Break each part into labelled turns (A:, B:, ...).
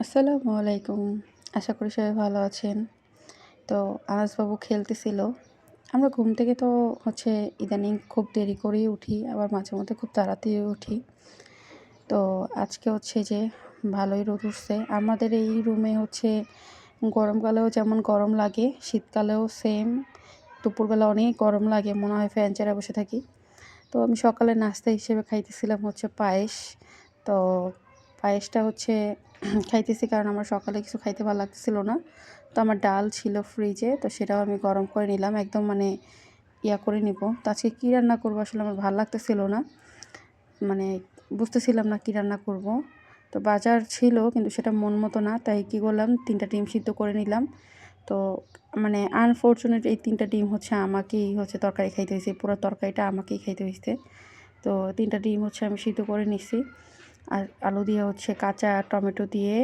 A: আসসালামু আলাইকুম। আশা করি সবাই ভালো আছেন। তো আনাসবাবু খেলতেছিল। আমরা ঘুম থেকে তো হচ্ছে ইদানিং খুব দেরি করেই উঠি, আবার মাঝে মধ্যে খুব তাড়াতাড়ি উঠি। তো আজকে হচ্ছে যে ভালোই রোদ উঠছে। আমাদের এই রুমে হচ্ছে গরমকালেও যেমন গরম লাগে, শীতকালেও সেম দুপুরবেলা অনেক গরম লাগে, মনে হয় ফ্যান চেরা বসে থাকি। তো আমি সকালে নাস্তা হিসেবে খাইতেছিলাম হচ্ছে পায়েস। তো পায়েসটা হচ্ছে খাইতেছি কারণ আমার সকালে কিছু খাইতে ভালো লাগতেছিল না। তো আমার ডাল ছিল ফ্রিজে তো সেটাও আমি গরম করে নিলাম, একদম মানে ইয়া করে নিব। তো আজকে কী রান্না করব আসলে আমার ভালো লাগতেছিল না। মানে বুঝতেছিলাম না কী রান্না করব। তো বাজার ছিল কিন্তু সেটা মন মতো না, তাই কী করলাম, তিনটা ডিম সিদ্ধ করে নিলাম। তো মানে আনফর্চুনেট এই তিনটা ডিম হচ্ছে আমাকেই হচ্ছে তরকারি খাইতে হয়েছে, পুরো তরকারিটা আমাকেই খাইতে হয়েছে। তো তিনটা ডিম হচ্ছে আমি সিদ্ধ করে নিছি। আর আলু দিয়ে হচ্ছে কাঁচা টমেটো দিয়ে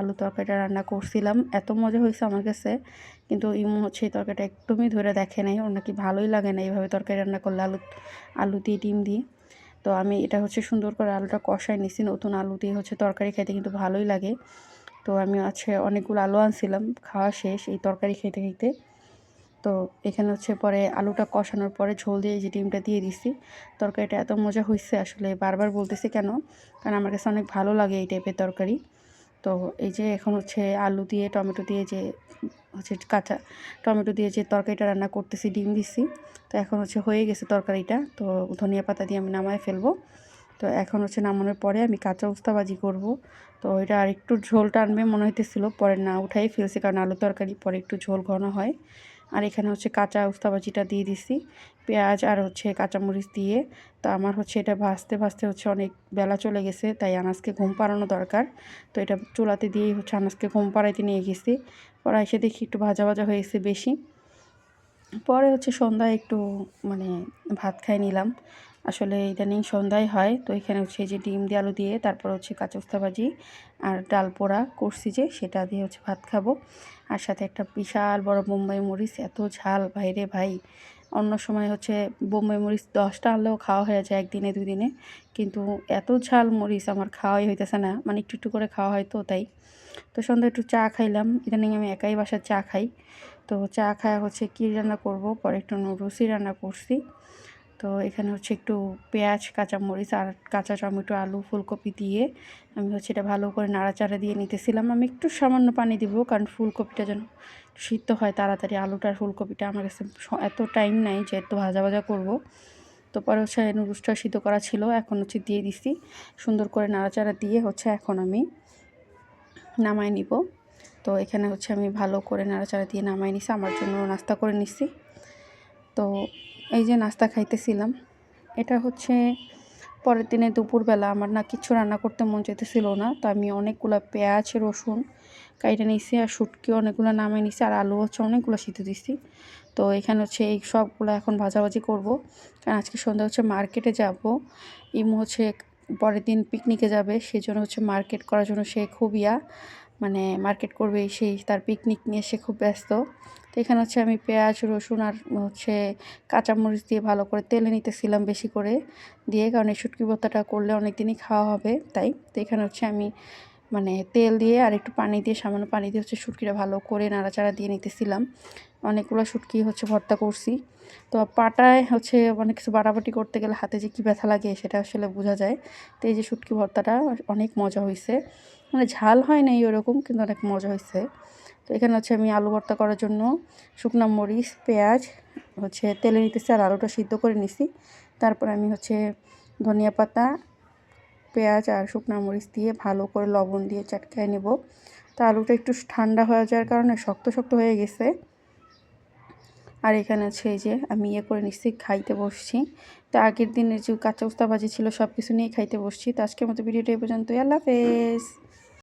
A: আলু তরকারিটা রান্না করছিলাম। এত মজা হয়েছে আমার কাছে। কিন্তু ইমু হচ্ছে এই তরকারিটা একদমই ধরে দেখে নাই। ওর নাকি ভালোই লাগে না এইভাবে তরকারি রান্না করলে আলু আলু দিয়ে ডিম দিয়ে। তো আমি এটা হচ্ছে সুন্দর করে আলুটা কষাই নিছি। নতুন আলু দিয়ে হচ্ছে তরকারি খেতে কিন্তু ভালোই লাগে। তো আমি আছে অনেকগুলো আলু আনছিলাম। খাওয়া শেষ এই তরকারি খেতে খেতে তো এখানে হচ্ছে পরে আলুটা কষানোর পরে ঝোল দিয়ে যে ডিমটা দিয়ে দিছি। তরকারিটা এত মজা হয়েছে আসলে, বারবার বলতেছি কেন? কারণ আমার কাছে অনেক ভালো লাগে এই টাইপের তরকারি। তো এই যে এখন হচ্ছে আলু দিয়ে, টমেটো দিয়ে যে হচ্ছে কাঁচা টমেটো দিয়ে যে তরকারিটা রান্না করতেছি, ডিম দিছি। তো এখন হচ্ছে হয়ে গেছে তরকারিটা। তো ধনিয়া পাতা দিয়ে আমি নামায় ফেলব। তো এখন হচ্ছে নামানোর পরে আমি কাঁচা উস্তাবাজি করব। তো এটা আর একটু ঝোল টানবে মনে হইতেছিল, পরে না উঠাই ফেলছি কারণ আলু তরকারি, পরে একটু ঝোল ঘন হয়। আর এখানে হচ্ছে কাঁচা উস্তাবাজিটা দিয়ে দিছি। পেঁয়াজ আর হচ্ছে কাঁচামরিচ দিয়ে। তো আমার হচ্ছে এটা ভাজতে ভাজতে হচ্ছে অনেক বেলা চলে গেছে, তাই আনাজকে ঘুম পাড়ানো দরকার। তো এটা চুলাতে দিয়েই হচ্ছে আনাজকে ঘুম পাড়াইতে নিয়ে গেছি। পরে এসে দেখি একটু ভাজা ভাজা হয়েছে বেশি। পরে হচ্ছে সন্ধ্যায় একটু মানে ভাত খাই নিলাম। আসলে ইদানিং সন্ধ্যায় হয়, তো এখানে হচ্ছে যে ডিম দিয়ে আলু দিয়ে, তারপর হচ্ছে কাঁচস্তা ভাজি আর ডাল পোড়া করছি যে, সেটা দিয়ে হচ্ছে ভাত খাব। আর সাথে একটা বিশাল বড় বোম্বাই মরিচ, এত ঝাল বাইরে ভাই। অন্য সময় হচ্ছে বোম্বাই মরিচ দশটা আনলেও খাওয়া হয়ে যায় একদিনে, দুদিনে। কিন্তু এত ঝাল মরিচ আমার খাওয়াই হইতেছে না মানে একটু একটু করে খাওয়া হয় তো তাই। তো সন্ধ্যায় একটু চা খাইলাম, ইদানিং আমি একাই বাসার চা খাই। তো চা খাওয়া হচ্ছে কী রান্না করব, পরে একটু নুডলসই রান্না করছি। তো এখানে হচ্ছে একটু পেঁয়াজ, কাঁচামরিচ আর কাঁচা টমেটো, আলু, ফুলকপি দিয়ে আমি হচ্ছে এটা ভালো করে নাড়াচাড়া দিয়ে নিতেছিলাম। আমি একটু সামান্য পানি দিব কারণ ফুলকপিটা যেন সিদ্ধ হয় তাড়াতাড়ি। আলুটা ফুলকপিটা আমার কাছে এত টাইম নাই যে এত ভাজা ভাজা করব। তো পরে হচ্ছে নুডলসটা সিদ্ধ করা ছিল, এখন হচ্ছে দিয়ে দিছি। সুন্দর করে নাড়াচাড়া দিয়ে হচ্ছে এখন আমি নামাই নিব। তো এখানে হচ্ছে আমি ভালো করে নাড়াচাড়া দিয়ে নামাই নিছি, আমার জন্য নাস্তা করে নিছি। তো এই যে নাস্তা খাইতেছিলাম। এটা হচ্ছে পরের দিনে দুপুরবেলা আমার না কিছু রান্না করতে মন চাইতেছিল না, তো আমি অনেকগুলো পেঁয়াজ, রসুন কাইটে নিছি আর শুটকি অনেকগুলো নামে নিছি আর আলু হচ্ছে অনেকগুলো সিদ্ধ দিছি। তো এখানে হচ্ছে এই সবগুলো এখন ভাজাভাজি করব। কারণ আজকে সন্ধ্যা হচ্ছে মার্কেটে যাব। ইমু হচ্ছে পরের দিন পিকনিকে যাবে সেই জন্য হচ্ছে মার্কেট করার জন্য সে খুব ইয়া। মানে মার্কেট করবে সেই তার পিকনিক নিয়ে সে খুব ব্যস্ত। তো এখানে হচ্ছে আমি পেঁয়াজ, রসুন আর হচ্ছে কাঁচামরিচ দিয়ে ভালো করে তেলে নিতেছিলাম বেশি করে দিয়ে, কারণ এই শুটকি ভর্তাটা করলে অনেক দিনই খাওয়া হবে, তাই। তো এখানে হচ্ছে আমি মানে তেল দিয়ে আর একটু পানি দিয়ে, সামান্য পানি দিয়ে হচ্ছে শুটকিটা ভালো করে নাড়াচাড়া দিয়ে নিতেছিলাম। অনেকগুলো শুটকি হচ্ছে ভর্তা করছি। তো পাটায় হচ্ছে অনেক কিছু বাটাবাটি করতে গেলে হাতে যে কী ব্যথা লাগে সেটা আসলে বোঝা যায়। তো এই যে শুটকি ভর্তাটা অনেক মজা হয়েছে মানে ঝাল হয় নাই ওরকম, কিন্তু অনেক মজা হয়েছে। তো এখানে হচ্ছে আমি আলু ভর্তা করার জন্য শুকনো মরিচ, পেঁয়াজ, হচ্ছে তেলে নিতেছি আর আলুটা সিদ্ধ করে নিছি। তারপর আমি হচ্ছে ধনিয়া পাতা, পেঁয়াজ আর শুকনো মরিচ দিয়ে ভালো করে লবণ দিয়ে চাটকায় নেব। তা আলুটা একটু ঠান্ডা হয়ে যাওয়ার কারণে শক্ত শক্ত হয়ে গেছে। আর এখানে আছে এই যে আমি ইয়ে করে নিচ্ছি খাইতে বসছি। তো আগের দিনের যে কাঁচা উস্তা ভাজি ছিল সব কিছু নিয়ে খাইতে বসছি। তো আজকের মতো ভিডিওটা এই পর্যন্তই। আল্লাহ হাফেজ।